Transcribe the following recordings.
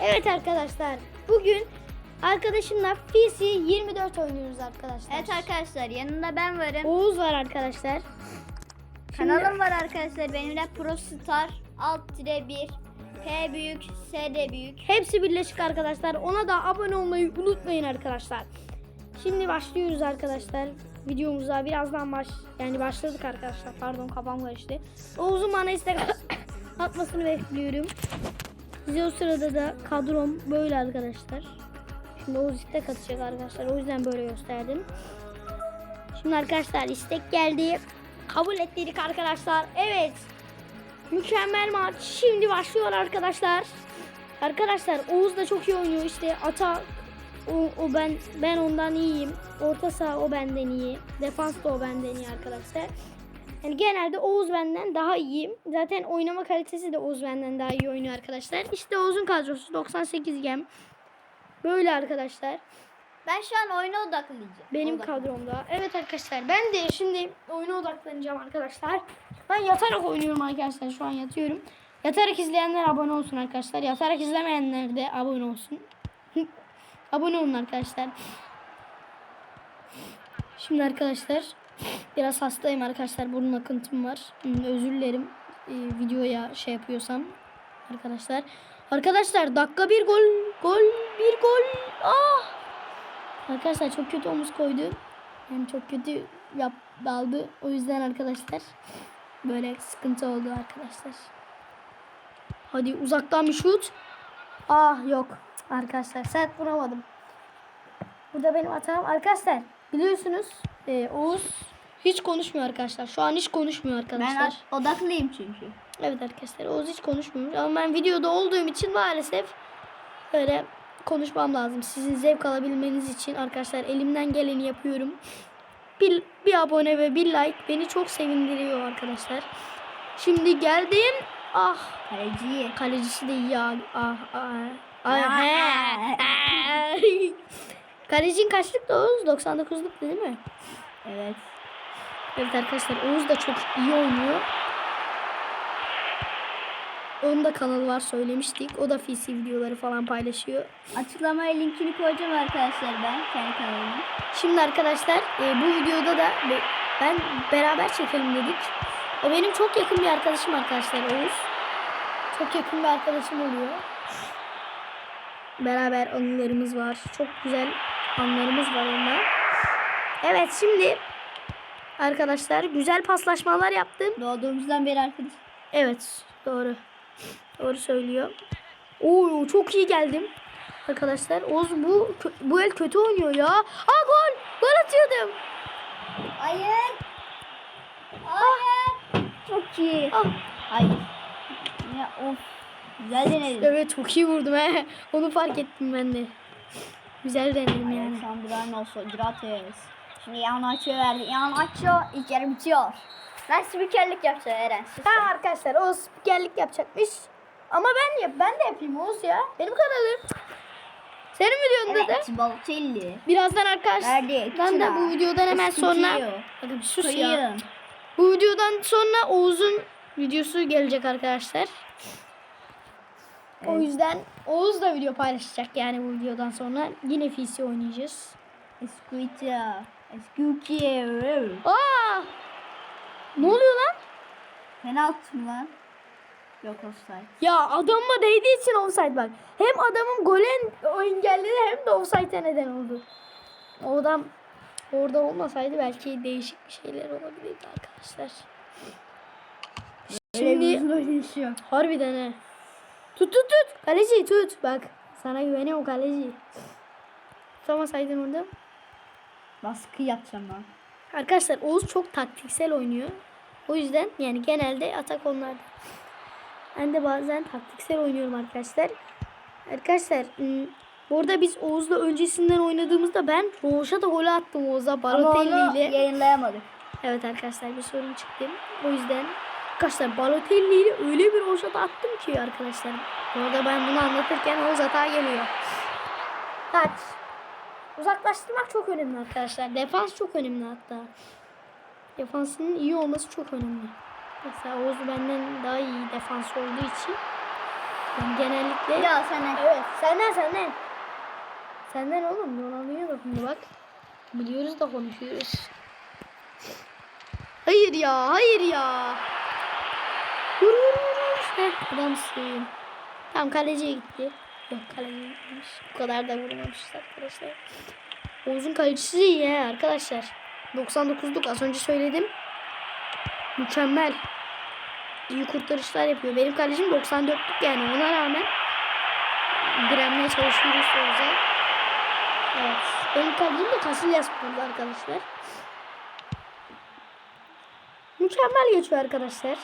Evet arkadaşlar bugün arkadaşımla PC 24 oynuyoruz arkadaşlar. Evet arkadaşlar yanında ben varım. Oğuz var arkadaşlar. Kanalım var arkadaşlar benim de Pro Star alt tire 1 P büyük S de büyük. Hepsi birleşik arkadaşlar. Ona da abone olmayı unutmayın arkadaşlar. Şimdi başlıyoruz arkadaşlar. Videomuza birazdan baş yani başladık arkadaşlar. Pardon kafam karıştı. Oğuz'un bana istek atmasını bekliyorum. Size o sırada da kadrom böyle arkadaşlar. Şimdi Oğuz istek atacak arkadaşlar. O yüzden böyle gösterdim. Şimdi arkadaşlar istek geldi. Kabul ettik arkadaşlar. Evet. Mükemmel maç. Şimdi başlıyor arkadaşlar. Arkadaşlar Oğuz da çok iyi oynuyor. İşte ata o, o ben ben ondan iyiyim. Orta saha o benden iyi. Defans da o benden iyi arkadaşlar. Yani genelde Oğuz benden daha iyiyim. Zaten oynama kalitesi de Oğuz benden daha iyi oynuyor arkadaşlar. İşte Oğuz'un kadrosu 98 gem. Böyle arkadaşlar. Ben şu an oyuna odaklayacağım. Benim Odak- kadromda. Evet arkadaşlar ben de şimdi oyuna odaklanacağım arkadaşlar. Ben yatarak oynuyorum arkadaşlar. Şu an yatıyorum. Yatarak izleyenler abone olsun arkadaşlar. Yatarak izlemeyenler de abone olsun. abone olun arkadaşlar. Şimdi arkadaşlar biraz hastayım arkadaşlar. Burun akıntım var. Hmm, Özür dilerim e, videoya şey yapıyorsam arkadaşlar. Arkadaşlar dakika bir gol. Gol bir gol. Ah! Arkadaşlar çok kötü omuz koydu. Yani çok kötü yap daldı. O yüzden arkadaşlar böyle sıkıntı oldu arkadaşlar. Hadi uzaktan bir şut. Ah yok. Arkadaşlar sert vuramadım. Burada benim hatam. Arkadaşlar biliyorsunuz e, Oğuz hiç konuşmuyor arkadaşlar. Şu an hiç konuşmuyor Ben arkadaşlar. a- odaklıyım çünkü. Evet arkadaşlar Oğuz hiç konuşmuyor. Ama ben videoda olduğum için maalesef böyle konuşmam lazım. Sizin zevk alabilmeniz için arkadaşlar elimden geleni yapıyorum. Bir, bir abone ve bir like beni çok sevindiriyor arkadaşlar. Şimdi geldim. Ah Kaleci. kalecisi de iyi. Ah ah. ah he. Kalecin kaçlık da Oğuz? 99'luk değil mi? Evet. Evet arkadaşlar Oğuz da çok iyi oynuyor. Onun da kanalı var söylemiştik. O da PC videoları falan paylaşıyor. Açıklamaya linkini koyacağım arkadaşlar ben kendi kanalıma. Şimdi arkadaşlar e, bu videoda da be- ben beraber çekelim dedik. O benim çok yakın bir arkadaşım arkadaşlar Oğuz. Çok yakın bir arkadaşım oluyor. Beraber anılarımız var. Çok güzel anlarımız var onunla. Evet şimdi arkadaşlar güzel paslaşmalar yaptım. Doğduğumuzdan beri arkadaş. Evet doğru. Doğru söylüyor. Oo çok iyi geldim. Arkadaşlar Oğuz bu bu el kötü oynuyor ya. Aa gol! Gol atıyordum. Hayır. Hayır. Çok iyi. Ah. Hayır. Ya of. Güzel denedin. Evet çok iyi vurdum he. Onu fark ettim ben de. Güzel denedim yani. Alexander Arnold gratis. Şimdi Yanaço verdi. Yanaço ilk yarı bitiyor. Ben spikerlik yapacağım Eren. Ha arkadaşlar Oğuz spikerlik yapacakmış. Ama ben yap ben de yapayım Oğuz ya. Benim kanalım. Senin videonda da. Evet Balotelli. Birazdan arkadaşlar ben de bu videodan hemen sonra Escutio. Hadi bir sus ya. Kıyım. Bu videodan sonra Oğuz'un videosu gelecek arkadaşlar. O Evet. yüzden Oğuz da video paylaşacak yani bu videodan sonra. Yine PC oynayacağız. Escutia. Escutia. Aa! Ne oluyor lan? Penaltı mı lan? Yok offside. Ya adamıma değdiği için offside bak. Hem adamın golün o engelledi hem de offside'e neden oldu. O adam orada olmasaydı belki değişik bir şeyler olabilirdi arkadaşlar. Şimdi Şimdi Harbiden he. Tut tut tut. Kaleci tut. Bak sana güveniyorum kaleci. Tutamasaydın orada. Baskı yapacağım ben. Arkadaşlar Oğuz çok taktiksel oynuyor. O yüzden yani genelde atak onlarda. Ben de bazen taktiksel oynuyorum arkadaşlar. Arkadaşlar ım, burada biz Oğuz'la öncesinden oynadığımızda ben Roş'a da gol attım Oğuz'a Balotelli ile. yayınlayamadık. Evet arkadaşlar bir sorun çıktı. O yüzden arkadaşlar Balotelli ile öyle bir roşata attım ki arkadaşlar. Orada ben bunu anlatırken Oğuz hata geliyor. Kaç. Uzaklaştırmak çok önemli arkadaşlar. Defans çok önemli hatta. Defansının iyi olması çok önemli. Mesela Oğuz benden daha iyi defans olduğu için Ben genellikle... Ya sen Evet senden senden. Senden oğlum Ronaldo'ya dokundu bak. Biliyoruz da konuşuyoruz. Hayır ya hayır ya. Vur vur. vur. Heh, adamsın. Tamam kaleciye gitti. Yok kaleciye gitmiş. Bu kadar da vurmamışız arkadaşlar. Oğuz'un kalecisi iyi he arkadaşlar. 99'luk az önce söyledim. Mükemmel. İyi kurtarışlar yapıyor. Benim kalecim 94'lük yani ona rağmen direnmeye çalışıyoruz Oğuz'a. Evet. Benim kalecim de Casillas burada arkadaşlar. Mükemmel geçiyor arkadaşlar.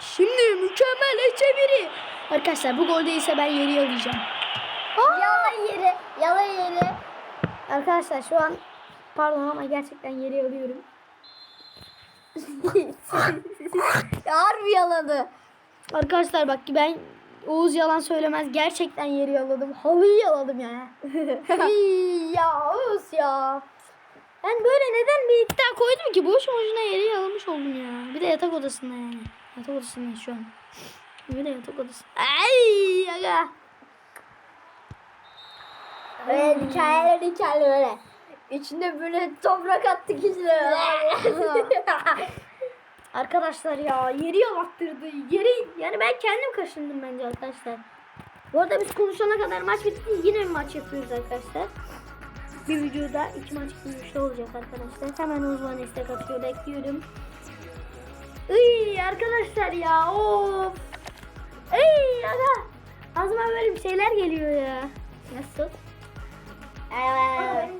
Şimdi mükemmel çeviri. Arkadaşlar bu gol değilse ben yeri alacağım. Yala yeri. Yala yeri. Arkadaşlar şu an pardon ama gerçekten yeri alıyorum. Harbi yaladı. Arkadaşlar bak ki ben Oğuz yalan söylemez. Gerçekten yeri yaladım. Halıyı yaladım yani. Iy, ya Oğuz ya. Ben böyle neden bir iddia koydum ki? Boş boşuna yeri yalamış oldum ya. Bir de yatak odasında yani. Yatak odasında şu an. De yatak odasında. Ay aga. Böyle hikayeler hikayeler böyle. İçinde böyle toprak attık işte. Arkadaşlar ya yeri yalattırdı. Yeri yani ben kendim kaşındım bence arkadaşlar. Bu arada biz konuşana kadar maç bitti. Yine bir maç yapıyoruz arkadaşlar. Bir videoda iki maç şey olacak arkadaşlar. Hemen uzman istek atıyor bekliyorum. Iy arkadaşlar ya of. Ey aga. Ağzıma böyle bir şeyler geliyor ya. Nasıl? Evet.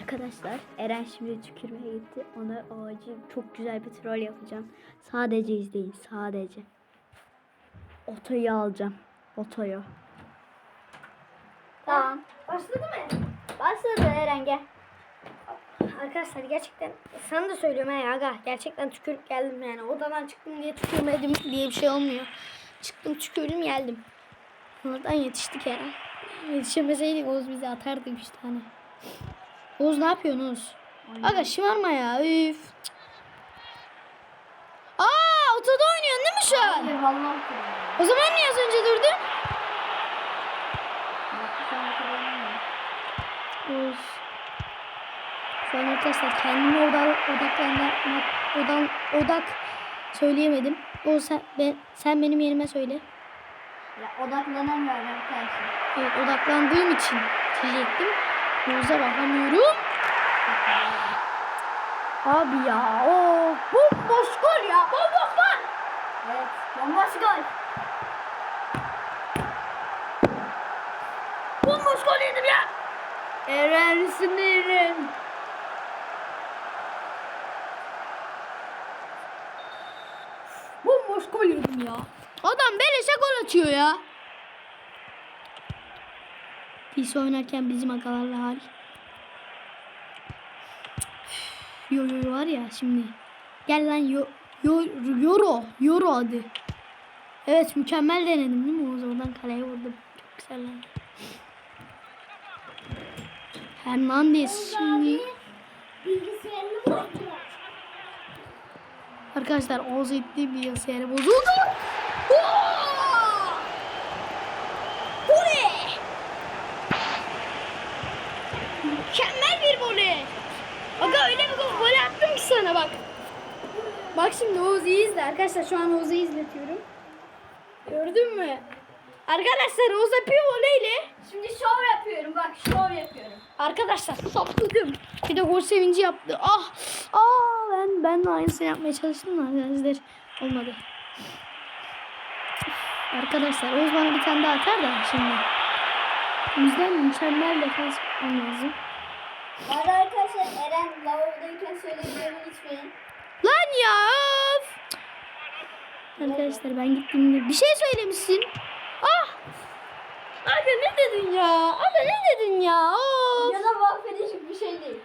Arkadaşlar Eren şimdi tükürmeye gitti. Ona acil çok güzel bir troll yapacağım. Sadece izleyin sadece. Otoyu alacağım. Otoyu. Tamam. Başladı mı? Başladı Eren gel. Arkadaşlar gerçekten sana da söylüyorum he aga. Gerçekten tükürüp geldim yani. Odadan çıktım diye tükürmedim diye bir şey olmuyor. Çıktım tükürdüm geldim. Oradan yetiştik Eren. Yetişemeseydik Oğuz bizi atardı üç tane. Oğuz ne yapıyorsun Oğuz? Aga şımarma ya. Üf. Aa otoda oynuyorsun değil mi şu an? Hayır vallahi. O zaman niye az önce durdun? Oğuz. Şu an arkadaşlar kendime odak, odaklanmak, odan, odak söyleyemedim. Oğuz sen, ben, sen benim yerime söyle. Ya odaklanamıyorum arkadaşlar. Evet odaklandığım için diyecektim. Oğuz'a bakamıyorum. Abi ya o bomboş gol ya bomboş gol. Evet. Bomboş gol. Bomboş gol yedim ya. Eren Bomboş gol yedim ya. Adam beleşe gol atıyor ya. Pis oynarken bizim akalarla hal. Yo yo var ya şimdi. Gel lan yo yo yoro yoro adı. Evet mükemmel denedim değil mi? O zaman kaleye vurdum. Çok güzel lan. Hernandez şimdi. Bilgisayarını bıraktılar. Arkadaşlar Oğuz itti bilgisayarı bozuldu. Bu ne? Mükemmel bir voley. Aga öyle bir gol attım ki sana bak. Bak şimdi Oğuz'u izle. Arkadaşlar şu an Oğuz'u izletiyorum. Gördün mü? Arkadaşlar Oğuz yapıyor voleyle. Şimdi şov yapıyorum bak şov yapıyorum. Arkadaşlar sapladım. Bir de gol sevinci yaptı. Ah! Aa ben ben de aynısını yapmaya çalıştım da arkadaşlar olmadı. Arkadaşlar Oğuz bana bir tane daha atar da şimdi. O yüzden mükemmel defans lazım. Arada arkadaşlar Eren lavabodayken söylediklerini içmeyin. Lan ya! öf! Arkadaşlar ben gittiğimde bir şey söylemişsin. Aga ne dedin ya? Aga ne dedin ya? Of! Ya da mahvedecek bir şey değil.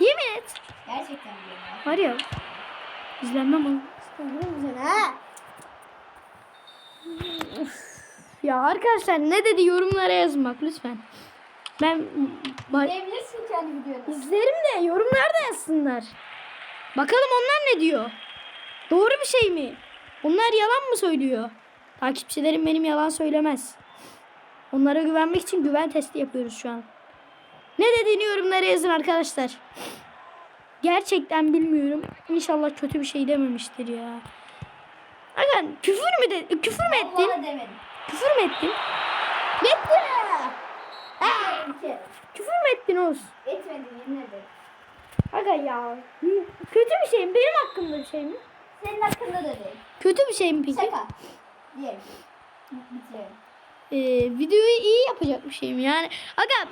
Yemin et. Gerçekten diyorum. Var ya. İzlenmem ama. Ha? Ya arkadaşlar ne dedi yorumlara yazın bak lütfen. Ben Diyebilirsin kendi videonu. izlerim de yorumlarda yazsınlar. Bakalım onlar ne diyor. Doğru bir şey mi? Onlar yalan mı söylüyor? Takipçilerim benim yalan söylemez. Onlara güvenmek için güven testi yapıyoruz şu an. Ne dediğini yorumlara yazın arkadaşlar. Gerçekten bilmiyorum. İnşallah kötü bir şey dememiştir ya. Aga küfür mü de küfür mü ettin? Demedim. Küfür mü ettin? İki. Küfür mü ettin Oğuz? Etmedim yemin ederim. Aga ya. Kötü bir şey mi? Benim hakkımda bir şey mi? Senin hakkında da değil. Kötü bir şey mi peki? Şaka. Diyelim. Bitirelim. Ee, videoyu iyi yapacak bir şey mi? Yani aga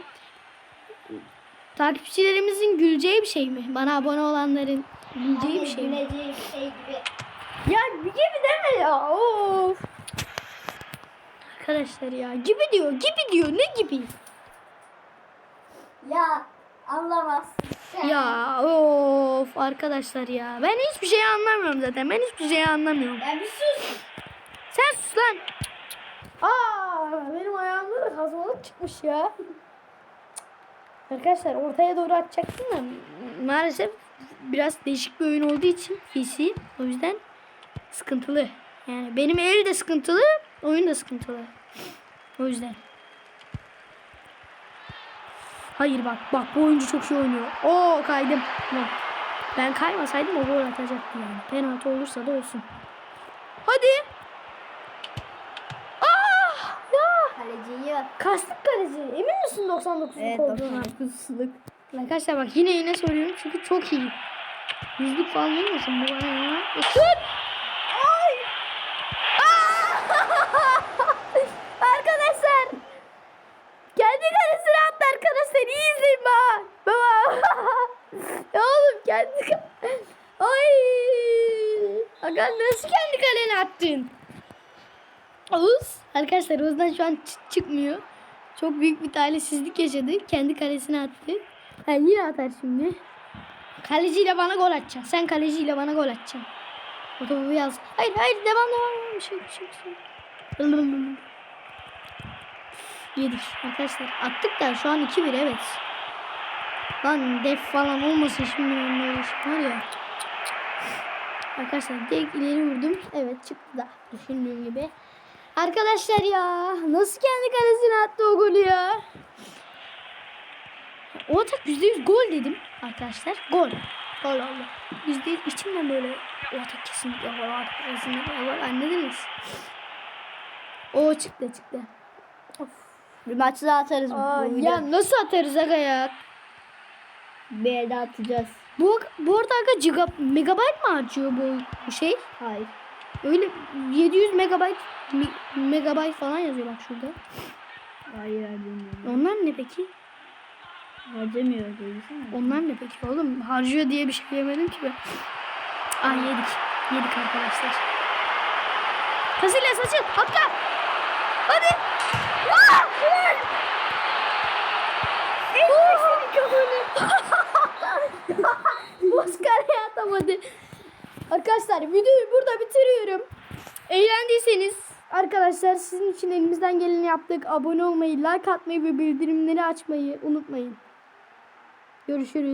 takipçilerimizin güleceği bir şey mi? Bana abone olanların güleceği bir şey mi? Güleceği bir şey gibi. Ya gibi deme ya. Of. Arkadaşlar ya gibi diyor gibi diyor ne gibi? Ya anlamazsın. sen. Ya of arkadaşlar ya. Ben hiçbir şey anlamıyorum zaten. Ben hiçbir şey anlamıyorum. Ya bir sus. Sen sus lan. Aa benim ayağımda da kazmalık çıkmış ya. Arkadaşlar ortaya doğru atacaktım da maalesef biraz değişik bir oyun olduğu için PC o yüzden sıkıntılı. Yani benim el de sıkıntılı, oyun da sıkıntılı. O yüzden. Hayır bak bak bu oyuncu çok iyi oynuyor. Oo kaydım. Bak. Ben kaymasaydım o gol atacaktı yani. Penaltı olursa da olsun. Hadi. Ah! Ya! Kaleciyi. Kastık kaleci. Emin misin 99 Evet olduğuna? 99'luk. Arkadaşlar bak yine yine soruyorum çünkü çok iyi. Yüzlük falan olmasın bu bana ya. Şut! Ay! Arkadaşlar! Kendi kalesine attı arkadaşlar. İyi izleyin bak. Baba. ya oğlum kendi Ay! Aga nasıl kendi kalene attın? Oğuz. Arkadaşlar Oğuz'dan şu an çı- çıkmıyor. Çok büyük bir talihsizlik yaşadı. Kendi kalesine attı. Ha, yine atar şimdi. Kaleciyle bana gol atacaksın. Sen kaleciyle bana gol atacaksın. O topu yaz. Hayır hayır devam devam. Bir şey bir şey. Bir şey. Yedik arkadaşlar. Attık da şu an 2-1 evet. Lan def falan olmasın şimdi böyle şey var ya. Arkadaşlar direkt ileri vurdum. Evet çıktı da düşündüğüm gibi. Arkadaşlar ya nasıl kendi kalesine attı o golü ya? O atak %100 gol dedim arkadaşlar. Gol. Gol oldu. %100 içimden böyle o atak kesinlikle gol. O atak kesinlikle gol. Anladınız? O çıktı çıktı. Bir maç daha atarız. Aa, bu ya nasıl atarız aga ya? Bir atacağız. Bu, bu arada aga giga, megabayt mı harcıyor bu, bu şey? Hayır. Öyle 700 megabayt mi- megabayt falan yazıyor bak şurada. Hayır harcamıyor. Onlar ne peki? Harcamıyor desene. Onlar ne peki oğlum? Harcıyor diye bir şey yemedim ki ben. Ay yedik. Yedik arkadaşlar. Casillas açıl. Atla. Hadi. Aa, gol. Bozkara'ya atamadı. Arkadaşlar videoyu burada bitiriyorum. Eğlendiyseniz arkadaşlar sizin için elimizden geleni yaptık. Abone olmayı, like atmayı ve bildirimleri açmayı unutmayın. Görüşürüz.